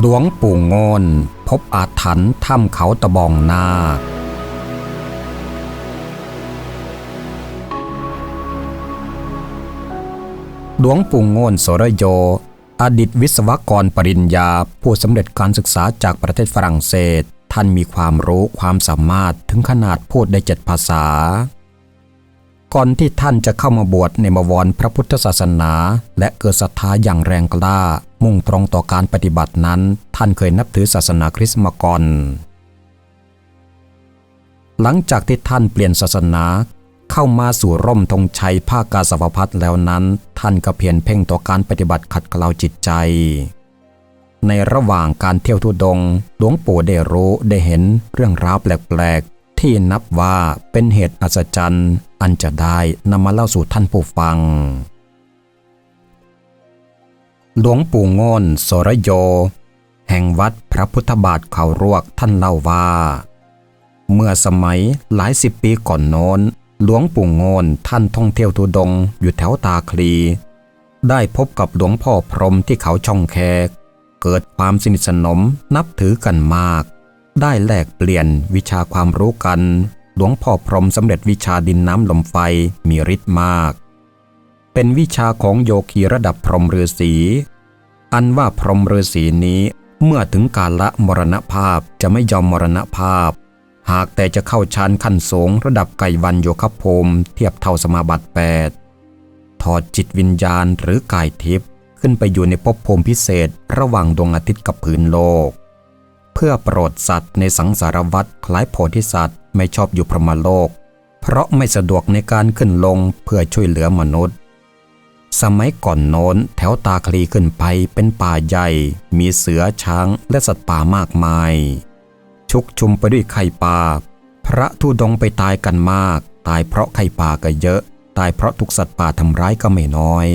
หลวงปู่โงนพบอาถรรพ์ถ้ำเขาตะบองนาคหลวงปู่โงนสระโย อดีตวิศวกรปริญญา ผู้สำเร็จการศึกษาจากประเทศฝรั่งเศส ท่านมีความรู้ความสามารถถึงขนาดพูดได้เจ็ดภาษา ก่อนที่ท่านจะเข้ามาบวชในบวรพระพุทธศาสนา และเกิดศรัทธาอย่างแรงกล้า มุ่งตรงต่อการปฏิบัตินั้น ท่านเคยนับถือศาสนาคริสต์มาก่อน หลังจากที่ท่านเปลี่ยนศาสนา เข้ามาสู่ร่มธงชัยภาคกาสาวพัฒแล้วนั้น ท่านก็เพียรเพ่งต่อการปฏิบัติขัดเกลาจิตใจ ในระหว่างการเที่ยวทุดงหลวงปู่ได้รู้ได้เห็นเรื่องราวแปลกๆที่นับว่าเป็นเหตุอัศจรรย์ อันจะได้นำมาเล่าสู่ท่านผู้ฟัง หลวงปู่โงนสรโย แห่งวัดพระพุทธบาทเขารวกท่านเล่าว่า เมื่อสมัยหลายสิบปีก่อนโน้น หลวงปู่โงนท่านท่องเที่ยวทุดงอยู่แถวตาคลี ได้พบกับหลวงพ่อพรหมที่เขาช่องแคกเกิดความสนิทสนมนับถือกันมาก ได้แลกเปลี่ยนวิชาความรู้กัน หลวงพ่อพรมสำเร็จวิชาดินน้ำลมไฟมีฤทธิ์มาก เป็นวิชาของโยคีระดับพรหมฤาษีอันว่าพรหมฤาษีนี้เมื่อถึงกาละมรณภาพจะไม่ยอมมรณภาพ หากแต่จะเข้าฌานขั้นสูงระดับไกวันโยคภพเทียบเท่าสมาบัติ8ถอดจิตวิญญาณหรือกายทิพย์ขึ้นไปอยู่ในภพภูมิพิเศษระหว่างดวงอาทิตย์กับผืนโลก เพื่อโปรดสัตว์ในสังสารวัฏคล้ายโพธิสัตว์ไม่ชอบอยู่พรหมโลก เพราะไม่สะดวกในการขึ้นลงเพื่อช่วยเหลือมนุษย์ สมัยก่อนโน้นแถวตาคลีขึ้นไปเป็นป่าใหญ่ มีเสือช้างและสัตว์ป่ามากมาย ชุกชุมไปด้วยไข่ป่าพระทุดงไปตายกันมาก ตายเพราะไข่ป่าก็เยอะ ตายเพราะถูกสัตว์ป่าทำร้ายก็ไม่น้อย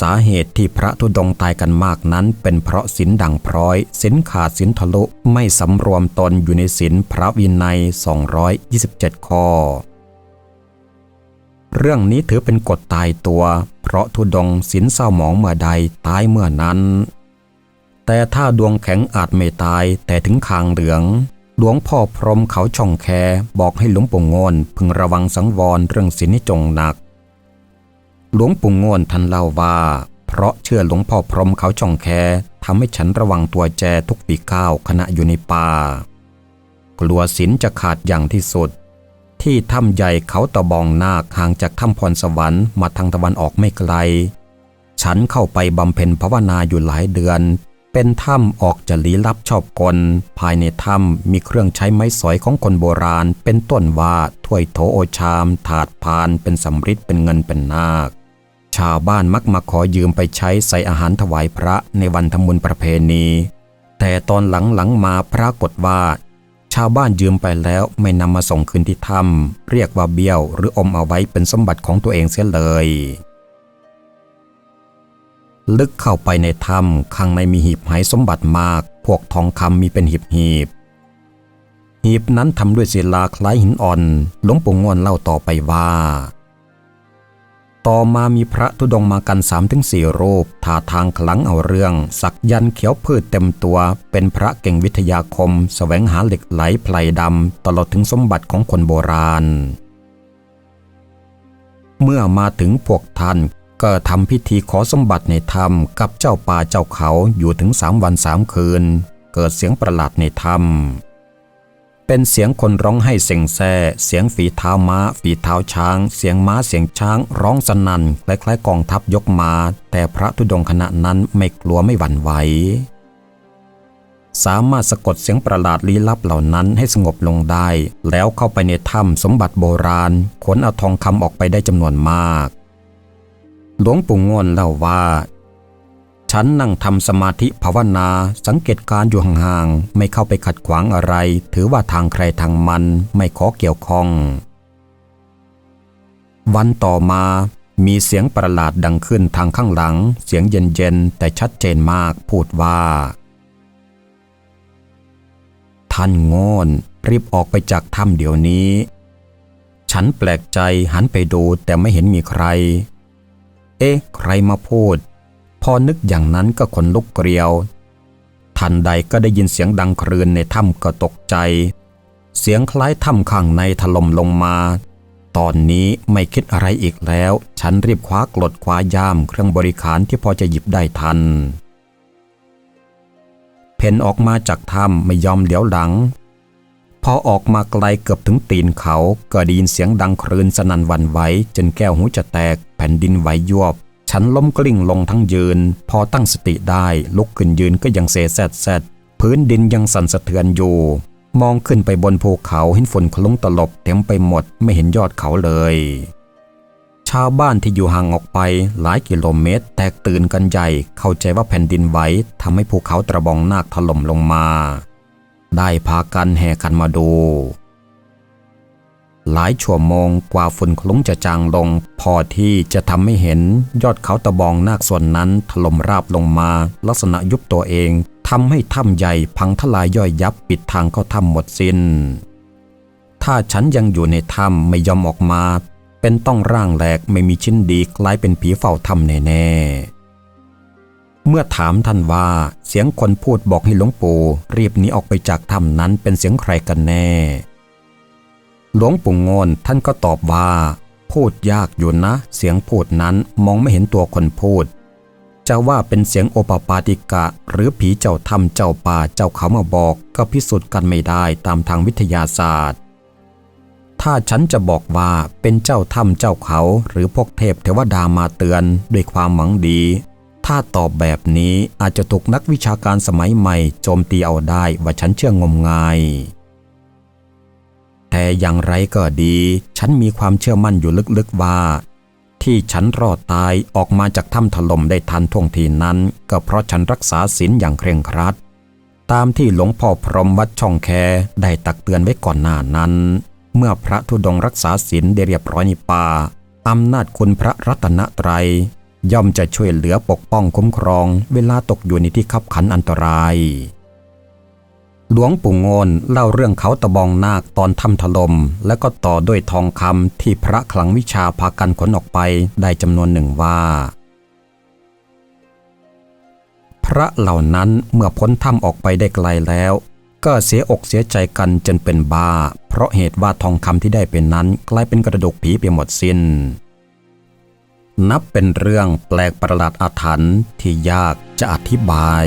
สาเหตุที่พระธุดงตายกันมากนั้นเป็นเพราะศีลดังพร้อยศีลขาดศีลทะลุไม่สำรวมตนอยู่ในศีลพระวินัย 227 ข้อ เรื่องนี้ถือเป็นกฎตายตัว เพราะธุดงศีลเศร้าหมองเมื่อใดตายเมื่อนั้น แต่ถ้าดวงแข็งอาจไม่ตายแต่ถึงคางเหลือง หลวงพ่อพรหมเขาช่องแคบอกให้หลวงปู่โงนพึงระวังสังวรเรื่องศีลให้จงหนัก หลวงปู่โงนท่านเล่าว่า เพราะเชื่อหลวงพ่อพรหมเขาช่องแคทำให้ฉันระวังตัวแจทุกปีก้าวขณะอยู่ในป่ากลัวศีลจะขาดอย่างที่สุด ที่ถ้ำใหญ่เขาตะบองนาคห่างจากถ้ำพรสวรรค์มาทางตะวันออกไม่ไกล ฉันเข้าไปบำเพ็ญภาวนาอยู่หลายเดือน เป็นถ้ำออกจะลี้ลับชอบกล ภายในถ้ำมีเครื่องใช้ไม้สอยของคนโบราณ เป็นต้นว่าถ้วยโถโอชาม ถาดพานเป็นสำริดเป็นเงินเป็นนาค ชาวบ้านมักมาขอยืมไปใช้ใส่อาหารถวายพระในวันทำบุญประเพณี แต่ตอนหลังๆมาปรากฏว่า ชาวบ้านยืมไปแล้วไม่นำมาส่งคืนที่ถ้ำเรียกว่าเบี้ยวหรืออมเอาไว้เป็นสมบัติของตัวเองเสียเลย ลึกเข้าไปในถ้ำข้างในมีหีบหายสมบัติมาก พวกทองคำมีเป็นหีบหีบหีบนั้นทำด้วยศิลาคล้ายหินอ่อน หลวงปู่ง่วนเล่าต่อไปว่า ต่อมามีพระธุดงมากันสามถึงสี่รูปท่าทางขลังเอาเรื่อง สักยันเขียวพืชเต็มตัว เป็นพระเก่งวิทยาคมสแสวงหาเหล็กไหลไพลดำตลอดถึงสมบัติของคนโบราณ เมื่อมาถึงพวกท่านก็ทำพิธีขอสมบัติในถ้ำกับเจ้าป่าเจ้าเขาอยู่ถึงสามวันสามคืน เกิดเสียงประหลาดในถ้ำ เป็นเสียงคนร้องให้เสียงแซ่เสียงฝีเท้าม้า ฝีเท้าช้าง เสียงม้าเสียงช้าง ร้องสนั่นคล้ายๆกองทัพยกมา แต่พระธุดงค์ขณะนั้นไม่กลัวไม่หวั่นไหวสามารถสะกดเสียงประหลาดลี้ลับเหล่านั้นให้สงบลงได้ แล้วเข้าไปในถ้ำสมบัติโบราณขนเอาทองคำออกไปได้จำนวนมาก หลวงปู่ง่วนเล่าว่า ฉันนั่งทำสมาธิภาวนาสังเกตการอยู่ห่างๆ ไม่เข้าไปขัดขวางอะไร ถือว่าทางใครทางมันไม่ขอเกี่ยวข้อง วันต่อมามีเสียงประหลาดดังขึ้นทางข้างหลัง เสียงเย็นๆ แต่ชัดเจนมากพูดว่า ท่านโง่นรีบออกไปจากถ้ำเดี๋ยวนี้ ฉันแปลกใจหันไปดูแต่ไม่เห็นมีใคร เอ๊ะ ใครมาพูด อนึกอย่างนั้นก็ขนลุกเกลียว ทันใดก็ได้ยินเสียงดังครืนในถ้ำก็ตกใจ เสียงคล้ายถ้ำข้างในถล่มลงมา ตอนนี้ไม่คิดอะไรอีกแล้ว ฉันรีบคว้ากรดคว้าย่ามเครื่องบริขารที่พอจะหยิบได้ทัน เพนออกมาจากถ้ำไม่ยอมเหลียวหลัง พอออกมาไกลเกือบถึงตีนเขาก็ได้ยินเสียงดังครืนสนั่นวันไหวจนแก้วหูจะแตกแผ่นดินไหวยวบ ฉันล้มกลิ้งลงทั้งยืน พอตั้งสติได้ลุกขึ้นยืนก็ยังเซแซดแซดพื้นดินยังสั่นสะเทือนอยู่ มองขึ้นไปบนภูเขาเห็นฝนคลุ้งตลบเต็มไปหมดไม่เห็นยอดเขาเลย ชาวบ้านที่อยู่ห่างออกไปหลายกิโลเมตร แตกตื่นกันใหญ่เข้าใจว่าแผ่นดินไหวทำให้ภูเขาตะบองนาคถล่มลงมา ได้พากันแห่กันมาดู หลายชั่วโมงกว่าฝนคลุ้งจะจางลง พอที่จะทำให้เห็นยอดเขาตะบองนาคส่วนนั้นถล่มราบลงมา ลักษณะยุบตัวเองทำให้ถ้ำใหญ่พังทลายย่อยยับปิดทางเข้าถ้ำหมดสิน้น ถ้าฉันยังอยู่ในถ้ำไม่ยอมออกมา เป็นต้องร่างแหลกไม่มีชิ้นดีกลายเป็นผีเฝ้าถ้ำแน่ๆ เมื่อถามท่านว่าเสียงคนพูดบอกให้หลวงปู่รีบหนีออกไปจากถ้ำนั้นเป็นเสียงใครกันแน่ หลวงปู่โงนท่านก็ตอบว่า พูดยากอยู่นะ เสียงพูดนั้นมองไม่เห็นตัวคนพูด จะว่าเป็นเสียงโอปปาติกะ หรือผีเจ้าถ้ำเจ้าป่าเจ้าเขามาบอกก็พิสูจน์กันไม่ได้ตามทางวิทยาศาสตร์ ถ้าฉันจะบอกว่าเป็นเจ้าถ้ำเจ้าเขาหรือพวกเทพเทวดามาเตือนด้วยความหวังดี ถ้าตอบแบบนี้อาจจะถูกนักวิชาการสมัยใหม่โจมตีเอาได้ว่าฉันเชื่องมงาย แต่อย่างไรก็ดี ฉันมีความเชื่อมั่นอยู่ลึกๆว่า ที่ฉันรอดตายออกมาจากถ้ำถล่มได้ทันท่วงทีนั้น ก็เพราะฉันรักษาศีลอย่างเคร่งครัด ตามที่หลวงพ่อพรหมวัดช่องแคได้ตักเตือนไว้ก่อนหน้านั้น เมื่อพระธุดงค์รักษาศีลได้เรียบร้อยในป่าอำนาจคุณพระรัตนตรัยย่อมจะช่วยเหลือปกป้องคุ้มครอง เวลาตกอยู่ในที่ขับขันอันตราย หลวงปู่โงนเล่าเรื่องเขาตะบองนาคตอนถ้ำถลม่มแล้วก็ต่อด้วยทองคำที่พระคลังวิชาพากันขนออกไปได้จำนวนหนึ่งว่า พระเหล่านั้นเมื่อพ้นถ้ำออกไปได้ไกลแล้ว ก็เสียอกเสียใจกันจนเป็นบ้า เพราะเหตุว่าทองคำที่ได้เป็นนั้นกลายเป็นกระดูกผีไปหมดสิน้น นับเป็นเรื่องแปลกประหลาดอาถรรพ์ที่ยากจะอธิบาย